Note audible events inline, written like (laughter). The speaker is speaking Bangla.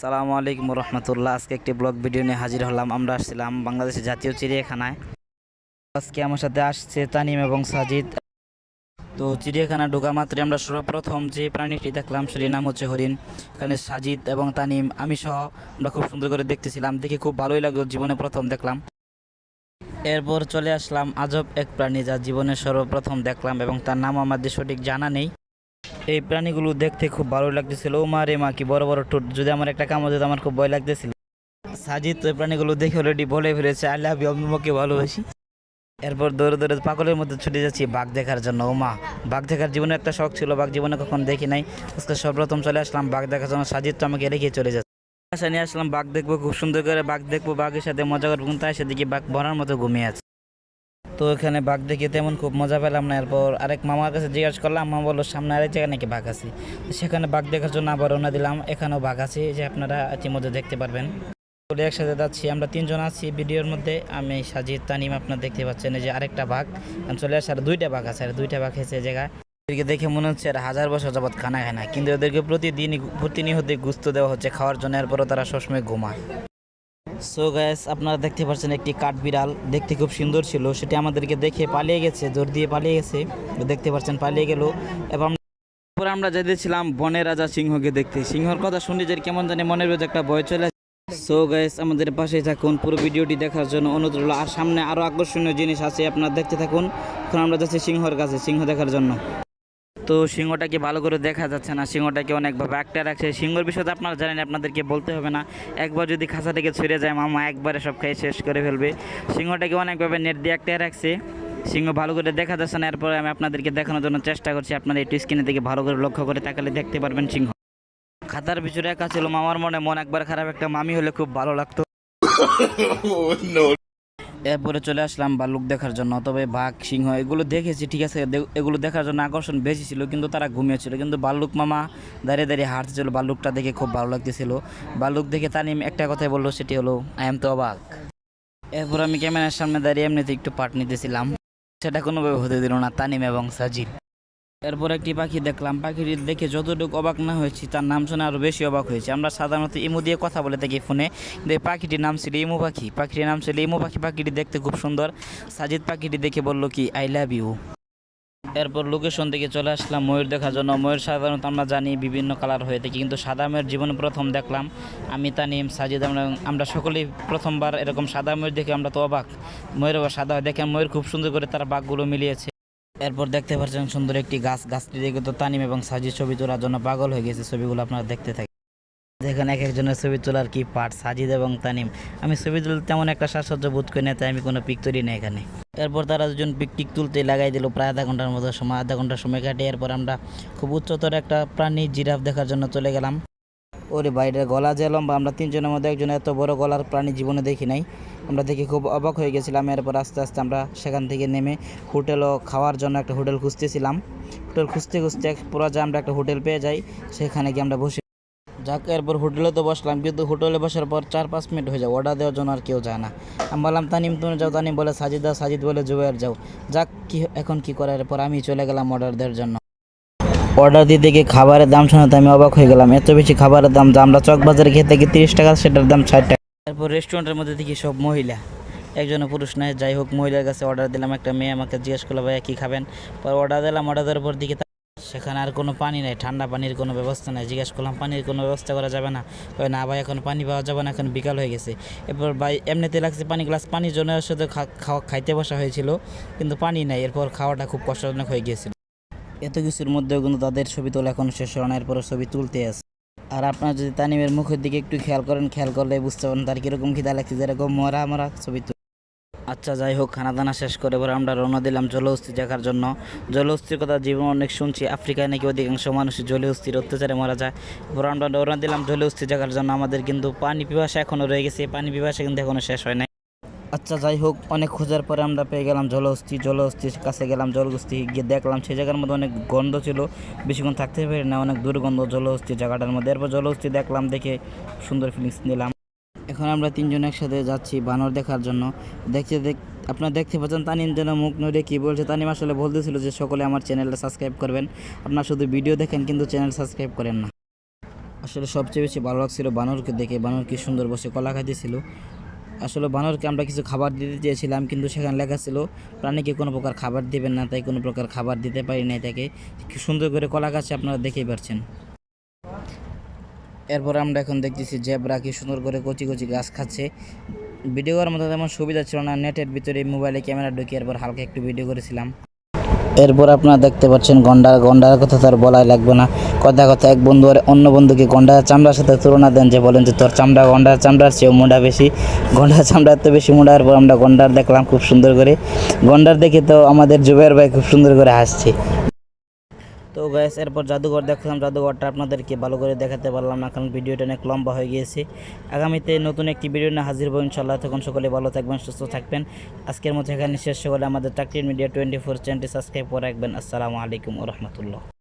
আসসালামু আলাইকুম রহমতুল্লাহ। আজকে একটি ব্লগ ভিডিও নিয়ে হাজির হলাম। আমরা আসছিলাম বাংলাদেশের জাতীয় চিড়িয়াখানায়। আজকে আমার সাথে আসছে তানিম এবং সাজিদ। তো চিড়িয়াখানা ঢোকা মাত্রই আমরা সর্বপ্রথম যে প্রাণীটি দেখলাম, সেটির নাম হচ্ছে হরিণ। এখানে সাজিদ এবং তানিম, আমি সহ আমরা খুব সুন্দর করে দেখতেছিলাম। দেখে খুব ভালোই লাগল, জীবনে প্রথম দেখলাম। এরপর চলে আসলাম আজব এক প্রাণী, যা জীবনে সর্বপ্রথম দেখলাম এবং তার নাম আমাদের সঠিক জানা নেই। এই প্রাণীগুলো দেখতে খুব ভালো লাগতেছিল। ও মা রে মা, কি বড় বড় ঠোঁট। যদি আমার একটা কামড় দিত, আমার খুব ভয় লাগতেছিল। সাজিদ, এই প্রাণীগুলো দেখে অলরেডি বলে ফেলেছে আই লাভ ইউ আমি ভালোবাসি। এরপর দৌড়ে দৌড়ে পাগলের মধ্যে ছুটে যাচ্ছি বাঘ দেখার জন্য। ও মা, বাঘ দেখার জীবনে একটা শখ ছিল, বাঘ জীবনে কখন দেখি নাই। আজকে সর্বপ্রথম চলে আসলাম বাঘ দেখার জন্য। সাজিদ তো আমাকে রেখে চলে যাচ্ছে। আশা নিয়ে আসলাম, বাঘ দেখব, খুব সুন্দর করে বাঘ দেখব, বাঘের সাথে মজা করব তাই সেদিকে বাঘ ভরার মতো ঘুমিয়ে আছে। তো এখানে বাঘ দেখে তেমন খুব মজা পেলাম না। এরপর আরেক মামার কাছে জিজ্ঞাসা করলাম, মামা বলল, সামনে আরেক জায়গায় নাকি বাঘ আছে? সেখানে বাঘ দেখার জন্য আবার রওনা দিলাম। এখানেও বাঘ আছে যে আপনারা ইতিমধ্যে দেখতে পারবেন। বলে একসাথে যাচ্ছি, আমরা তিনজন আছি ভিডিওর মধ্যে। আমি সাজিদ, তানিম, আপনার দেখতে পাচ্ছেন এই যে আরেকটা বাঘ। আমি চলে আসে আর দুইটা বাঘ আছে, আর দুইটা বাঘ এসে জায়গায়। এদেরকে দেখে মনে হচ্ছে আর হাজার বছর যাবৎ খানা খায় না, কিন্তু ওদেরকে প্রতিদিনই প্রতিনিয়তই গুস্ত দেওয়া হচ্ছে খাওয়ার জন্য। এরপরও তারা সবসময় ঘুমায়। সো গ্যাস আপনারা দেখতে পাচ্ছেন একটি কাঠ বিড়াল। দেখতে খুব সুন্দর ছিল। সেটি আমাদেরকে দেখে পালিয়ে গেছে, জোর দিয়ে পালিয়ে গেছে। দেখতে পাচ্ছেন, পালিয়ে গেল। এবং তারপর আমরা যেতেছিলাম বনের রাজা সিংহকে দেখতে। সিংহর কথা শুনে যে কেমন জানি মনের ভেতর একটা ভয় চলে সো গাইস আমাদের পাশেই থাকুন। পুরো ভিডিওটি দেখার জন্য অনুরোধ রইল। আর সামনে আরও আকর্ষণীয় জিনিস আছে, আপনারা দেখতে থাকুন। এখন আমরা যাচ্ছি সিংহর কাছে, সিংহ দেখার জন্য। তো সিংহটাকে ভালো করে দেখা যাচ্ছে না, সিংহটাকে অনেকভাবে একটা রাখছে। সিংহর বিষয়ে তো আপনারা জানেন, আপনাদেরকে বলতে হবে না। একবার যদি খাঁচা থেকে ছুঁড়ে যায়, মামা একবারে সব খেয়ে শেষ করে ফেলবে। সিংহটাকে অনেকভাবে নেট দিয়ে একটা রাখছে। সিংহ ভালো করে দেখা যাচ্ছে না, এরপরে আমি আপনাদেরকে দেখানোর জন্য চেষ্টা করছি। আপনারা একটু স্ক্রিনে দিকে ভালো করে লক্ষ্য করে তাকালে দেখতে পারবেন সিংহ। খাতার পিছনে একা ছিল, মামার মনে মন একবার খারাপ, একটা মামি হলে খুব ভালো লাগতো। (laughs) এরপরে চলে আসলাম ভাল্লুক দেখার জন্য তবে বাঘ, সিংহ, এগুলো দেখেছি, ঠিক আছে? এগুলো দেখার জন্য আকর্ষণ বেশি ছিল, কিন্তু তারা ঘুমিয়েছিল। কিন্তু ভাল্লুক মামা দাঁড়িয়ে দাঁড়িয়ে হাঁটছিল ভাল্লুকটা দেখে খুব ভালো লাগতেছিল। ভাল্লুক দেখে তানিম একটা কথাই বলল, সেটি হলো আই এম তো অবাক এরপর আমি ক্যামেরার সামনে দাঁড়িয়ে এমনিতে একটু পাট নিতেছিলাম। সেটা কোনোভাবে হতে দিল না, তানিম এবং সাজিদ। এরপর একটি পাখি দেখলাম। পাখিটি দেখে যতটুকু অবাক না হয়েছি, তার নাম শুনে আরও বেশি অবাক হয়েছে। আমরা সাধারণত ইমু দিয়ে কথা বলে থাকি ফোনে। কিন্তু পাখিটির নাম ছিল ইমু পাখি। পাখিটির নাম ছিল ইমু পাখি। পাখিটি দেখতে খুব সুন্দর। সাজিদ পাখিটি দেখে বলল কি, আই লাভ ইউ। এরপর লোকেশন থেকে চলে আসলাম ময়ূর দেখার জন্য। ময়ূর সাধারণত আমরা জানি বিভিন্ন কালার হয়ে থাকে, কিন্তু সাদা ময়ূর জীবনে প্রথম দেখলাম। আমি তানিম সাজিদ আমরা আমরা সকলেই প্রথমবার এরকম সাদা ময়ূর দেখে আমরা তো অবাক। ময়ূর সাদা দেখে ময়ূর খুব সুন্দর করে তার বাঘগুলো মিলিয়েছে। এরপর দেখতে পাচ্ছেন সুন্দর একটি গাছ, গাছটি দেখে তো তানিম এবং সাজিদ ছবি তোলার জন্য পাগল হয়ে গেছে, ছবিগুলো আপনারা দেখতে থাকেন। দেখেন এক একজনের ছবি তোলার কি পার্ট সাজিদ এবং তানিম। আমি ছবি তুলতে তেমন একটা সাজসজ্জা বোধ করি না, তাই আমি কোনো পিক তুলি না এখানে। এরপর তারা দুজন পিক টিক তুলতে লাগাই দিল, প্রায় আধা ঘণ্টার মতো সময়, আধা ঘণ্টার সময় কাটে এরপর আমরা খুব উচ্চতর একটা প্রাণী জিরাফ দেখার জন্য চলে গেলাম। ওরে বাইরের গলা যে লম্বা, আমরা তিনজনের মধ্যে একজন এত বড় গলার প্রাণী জীবনে দেখি নাই। আমরা দেখে খুব অবাক হয়ে গেছিলাম, এরপর আস্তে আস্তে আমরা সেখান থেকে নেমে হোটেলও খাওয়ার জন্য একটা হোটেল খুঁজতেছিলাম। হোটেল খুঁজতে খুঁজতে এক পর্যায়ে আমরা একটা হোটেল পেয়ে যাই, সেখানে গিয়ে আমরা বসে যাক, এরপর হোটেলে তো বসলাম, কিন্তু হোটেলে বসার পর চার পাঁচ মিনিট হয়ে যায় অর্ডার দেওয়ার জন্য আর কেউ যায় না। আমি বললাম, তানিম, তুমি যাও, তানিম বলে, সাজিদ দাও সাজিদ বলে জুবাইর যাও। যাক, কি, এখন কি করার পর আমি চলে গেলাম অর্ডার দেওয়ার জন্য। অর্ডার দিতে গিয়ে খাবারের দাম শোনাতে আমি অবাক হয়ে গেলাম। এত বেশি খাবারের দাম আমরা চক বাজারে খেতে গিয়ে তিরিশ টাকা, সেটার দাম ষাট টাকা। তারপর রেস্টুরেন্টের মধ্যে দেখি সব মহিলা। একজন পুরুষ নয়, যাই হোক মহিলার কাছে অর্ডার দিলাম, একটা মেয়ে আমাকে জিজ্ঞেস করল, ভাইয়া, কী খাবেন? পর অর্ডার দিলাম অর্ডার দেওয়ার পর দিকে সেখানে আর কোনো পানি নেই, ঠান্ডা পানির কোনো ব্যবস্থা নেই। জিজ্ঞেস করলাম, পানির কোনো ব্যবস্থা করা যাবে না? কই না, ভাই, এখন পানি পাওয়া যাবে না, এখন বিকাল হয়ে গেছে। এরপর ভাই, এমনিতে লাগছে পানি গ্লাস পানির জন্য খা- খাওয়া খাইতে বসা হয়েছিল, কিন্তু পানি নাই। এরপর খাওয়াটা খুব কষ্টজনক হয়ে গিয়েছিল। এত কিছুর মধ্যেও কিন্তু তাদের ছবি তোলা এখন শেষ হয় না এরপরে ছবি তুলতে আছে। আর আপনারা যদি তানিমের মুখের দিকে একটু খেয়াল করেন, খেয়াল করলে বুঝতে পারেন তার কীরকম খিদা লাগছে, যেরকম মরা মরা ছবি তুল। আচ্ছা যাই হোক, খানা দানা শেষ করে এবার আমরা রওনা দিলাম জলহস্তি দেখার জন্য। জলহস্তির কথা জীবন অনেক শুনছি, আফ্রিকায় নাকি অধিকাংশ মানুষ জলহস্তির অত্যাচারে মারা যায়। এবার আমরা রওনা দিলাম জলহস্তি দেখার জন্য। আমাদের কিন্তু পানি পিপাসা এখনও রয়ে গেছে পানি পিপাসা কিন্তু এখনও শেষ হয় নাই। আচ্ছা যাই হোক, অনেক খোঁজার পরে আমরা পেয়ে গেলাম জলহস্তি। জলহস্তির কাছে গেলাম জলহস্তি, গিয়ে দেখলাম সেই জায়গার মধ্যে অনেক গন্ধ ছিল। বেশিক্ষণ থাকতে পারি না, অনেক দুর্গন্ধ জলহস্তি জায়গাটার মধ্যে। এরপর জলহস্তি দেখলাম, দেখে সুন্দর ফিলিংস নিলাম। এখন আমরা তিনজন একসাথে যাচ্ছি বানর দেখার জন্য। দেখতে দেখ, আপনারা দেখতে পাচ্ছেন তানিম যেন মুখ নড়ে কী বলছে। তানিম আসলে বলতেছিল যে সকলে আমার চ্যানেলটা সাবস্ক্রাইব করবেন। আপনারা শুধু ভিডিও দেখেন, কিন্তু চ্যানেল সাবস্ক্রাইব করেন না। আসলে সবচেয়ে বেশি ভালো লাগছিল বানরকে দেখে। বানর কি সুন্দর বসে কলা খাইতেছিল। আসলে বানরকে আমরা কিছু খাবার দিতে চেয়েছিলাম, কিন্তু সেখানে লেখা ছিল, প্রাণীকে কোনো প্রকার খাবার দেবেন না, তাই কোনো প্রকার খাবার দিতে পারি নাই তাকে। সুন্দর করে কলা গাছে আপনারা দেখেই পারছেন। এরপর আমরা এখন দেখতেছি জেবরা কি সুন্দর করে কচি কচি গাছ খাচ্ছে। ভিডিও করার মতো তেমন সুবিধা ছিল না, নেটের ভিতরে মোবাইলে ক্যামেরা ঢুকিয়ে এরপর হালকা একটু ভিডিও করেছিলাম। এরপর আপনারা দেখতে পাচ্ছেন গন্ডার গন্ডার কথা তার বলাই লাগবে না। কথা কথা, এক বন্ধু আর অন্য বন্ধুকে গন্ডার চামড়ার সাথে তুলনা দেন যে বলেন যে তোর চামড়া গন্ডার, চামড়ার চেয়েও মোটা বেশি। গন্ডার, চামড়ার তো বেশি মোটা, এরপর আমরা গন্ডার দেখলাম খুব সুন্দর করে। গন্ডার দেখে তো আমাদের জুবের ভাই খুব সুন্দর করে হাসছে। তো গ্যাস এরপর জাদুঘর দেখলাম। জাদুঘরটা আপনাদেরকে ভালো করে দেখাতে পারলাম না, কারণ ভিডিওটা অনেক লম্বা হয়ে গিয়েছে। আগামীতে নতুন একটি ভিডিও নিয়ে হাজির হব ইনশাল্লাহ তখন সকলে ভালো থাকবেন, সুস্থ থাকবেন। আজকের মতো এখানে শেষ। সকলে আমাদের চাকরির মিডিয়া টোয়েন্টি ফোর চ্যানেলটি সাবস্ক্রাইব করে রাখবেন। আসসালামু আলাইকুম রহমতুল্লাহ।